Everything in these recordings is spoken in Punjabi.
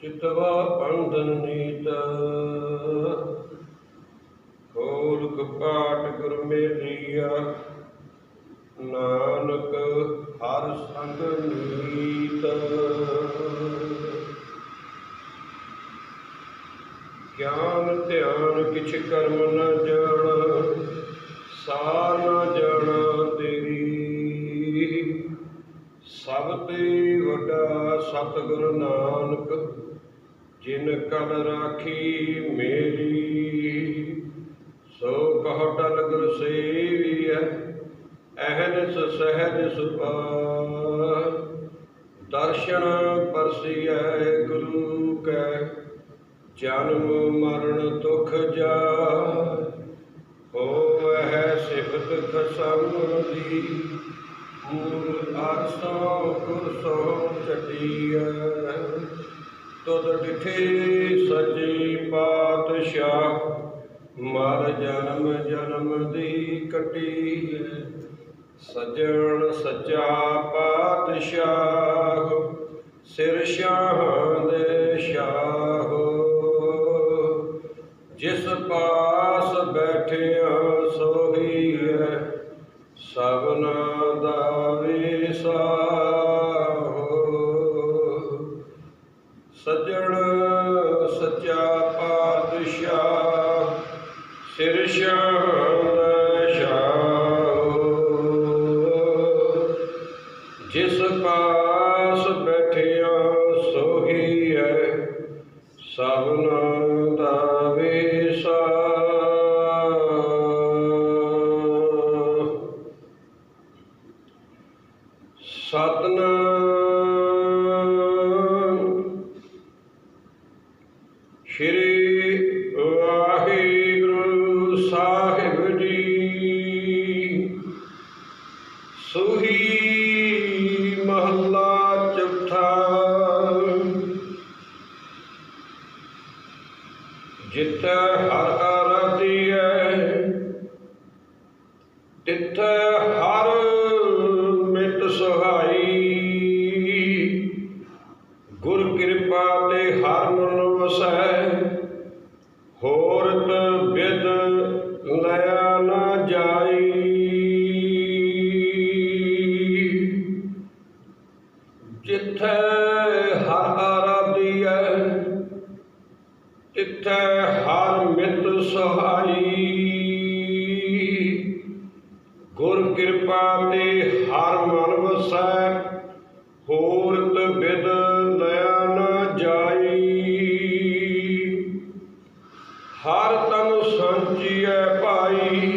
ਚਿਤਵਾ ਬੰਧਨ ਨੀਤ। ਖੋਲ ਕਪਾਟ ਗੁਰ ਮੇਲੀਆ। ਨਾਨਕ ਹਰ ਸੰਗ ਨੀਤ ਗਿਆਨ ਧਿਆਨ ਕਿਛ ਕਰਮ ਨਾ ਜਾਣ। ਸਾਰ ਨ ਜਾਣ ਤੇਰੀ। ਸਭ ਤੇ ਵੱਡਾ ਸਤਿਗੁਰ ਨਾਨਕ। ਜਿਨ ਕਲ ਰਾਖੀ ਮੇਰੀ, ਸੋ ਕਹ ਟਲ ਗੁਰ ਸੇਵੀਐ, ਅਹਨਿਸ ਸਹਿਜ ਸੁਭਾਅ, ਦਰਸ਼ਨ ਪਰਸੀਐ ਗੁਰੂ ਕੈ, ਜਨਮ ਮਰਨ ਦੁਖ ਜਾਇ ਹੋਵੈ ਸਿਫਤ ਕਸਮ ਦੀ, ਮੂਲ ਆਸੋ ਕੁਰਸੋ ਚਟੀਐ। ਤੁਧ ਡਿਠੇ ਸੱਚੀ ਪਾਤਸ਼ਾਹ, ਮਰ ਜਨਮ ਜਨਮ ਦੀ ਕਟੀਐ ਸਜਣ ਸੱਚਾ ਪਾਤਸ਼ਾਹ, ਸਿਰ ਸ਼ਾਹ ਦੇ ਸ਼ਾਹ ਸ਼੍ਰੀ ਵਾਹਿਗੁਰੂ ਸਾਹਿਬ ਜੀ। ਸੁਹੀ ਮਹੱਲਾ ਚੌਥਾ। ਜਿੱਥੇ ਹਰ ਆਰਾਧੀਐ ਤਿੱਥੇ ਗੁਰ ਕਿਰਪਾ ਤੇ ਹਰ ਮਨ ਵਸੈ, ਹੋਰਤ ਬਿਦ ਲਿਆ ਨ ਜਾਈ। ਹਰ ਤਨ ਸੰਚੀਐ ਭਾਈ,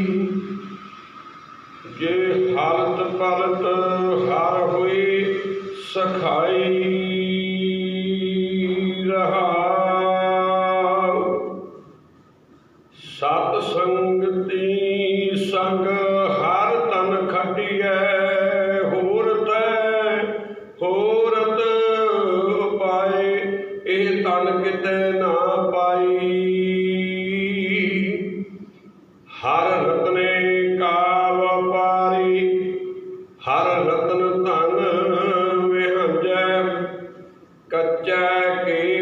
ਜੇ ਹਾਲਤ ਪਲਤ ਕੱਚਾ ਕੀ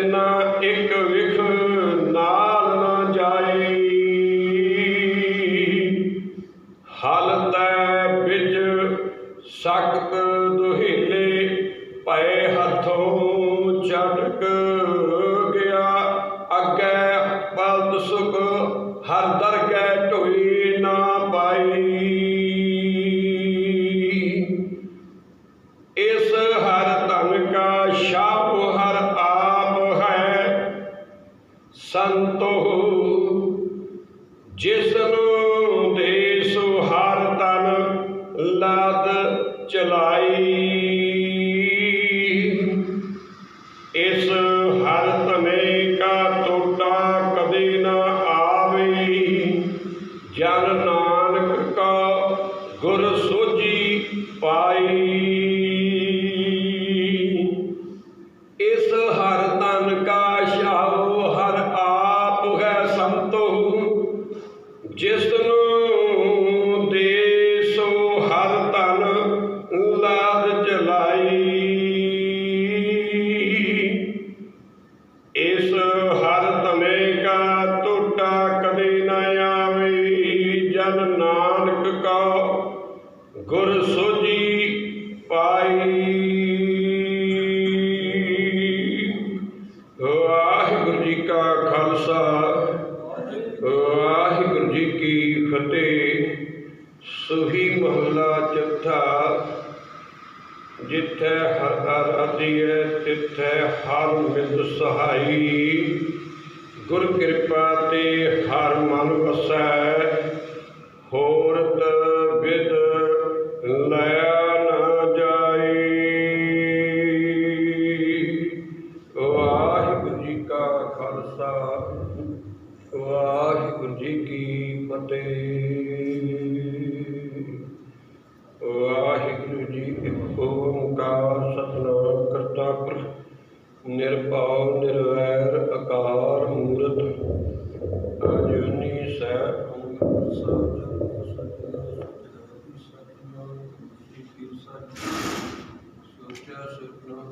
ਤਿਨਾ ਇੱਕ ਵਿਖ ਨਾਲ ਨਾ ਜਾਏ। ਹਲਤੈ ਵਿੱਚ ਸਖਤ ਦੁਹੀਲੇ ਪਏ ਹੱਥੋਂ ਛਟਕ ਗਿਆ। ਅੱਗੇ ਬਲਦ ਸੁਖ ਹਰ ਦਰਗਹਿ ਢੋਈ। ਜਿਸ ਨੂੰ ਦੇ ਸੋ ਹਰ ਤਨ ਲਾਦ ਚਲਾਈ। ਇਸ ਹਰ ਧਨੇ ਕਾ ਟੋਟਾ ਕਦੇ ਨਾ ਆਵੇ। ਜਨ ਨਾਨਕ ਕਾ ਗੁਰ ਸੋਜੀ ਪਾਈ ਹਰ ਮਿਤ ਸਹਾਈ। ਗੁਰ ਕਿਰਪਾ ਤੇ ਹਰ ਮਨ ਵਸੈ ਹੋਰਤ ਵਿਦ ਲਿਆ ਨਾ ਜਾਈ। ਵਾਹਿਗੁਰੂ ਜੀ ਕਾ ਖਾਲਸਾ, ਵਾਹਿਗੁਰੂ ਜੀ ਕੀ ਫਤਿਹ। ਵਾਹਿਗੁਰੂ ਜੀ ਇੱਕ ਓੰਕਾਰ ਸਤਨਾਮ ਕਰਤਾ ਪੁਰਖ ਨਿਰਭਉ ਨਿਰਵੈਰ ਅਕਾਲ ਮੂਰਤ। ਅਜੂਨੀ ਸਹਿ ਸੋਚਿਆ ਸੁਪਨਾ